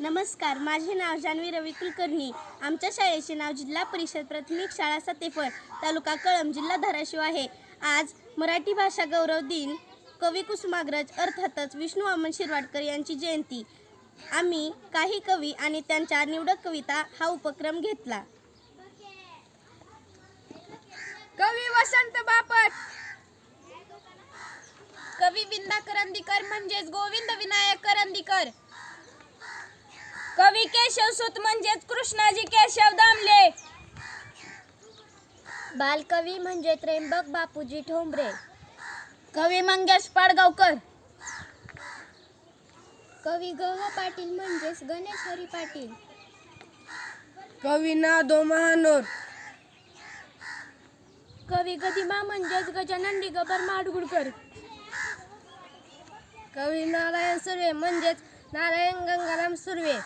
नमस्कार माझे नाव जान्हवी रवी कुलकर्णी. आमच्या शाळेचे नाव जिल्हा परिषद प्राथमिक शाळा सतेफळ तालुका कळम जिल्हा धाराशिव आहे. आज मराठी भाषा गौरव दिन. कवी कुसुमाग्रज अर्थातच विष्णू वामन शिरवाडकर यांची जयंती. आम्ही काही कवी आणि त्यांच्या निवडक कविता हा उपक्रम घेतला. कवी वसंत बापट. कवी विंदा करंदीकर म्हणजेच गोविंद विनायक करंदीकर. कवी केशव सुत म्हणजेच कृष्णाजी केशव दामले. बालकवी म्हणजे त्र्यंबक बापूजी ठोंबरे. कवी मंगेश पाडगावकर. कवी गह पाटील म्हणजेच गणेश हरी पाटील. कवी नादो महानोर. कवी गदिमा म्हणजेच गजानन दिगंबर माडगुळकर. कवी नारायण सुर्वे म्हणजेच नारायण गंगाराम सुर्वे.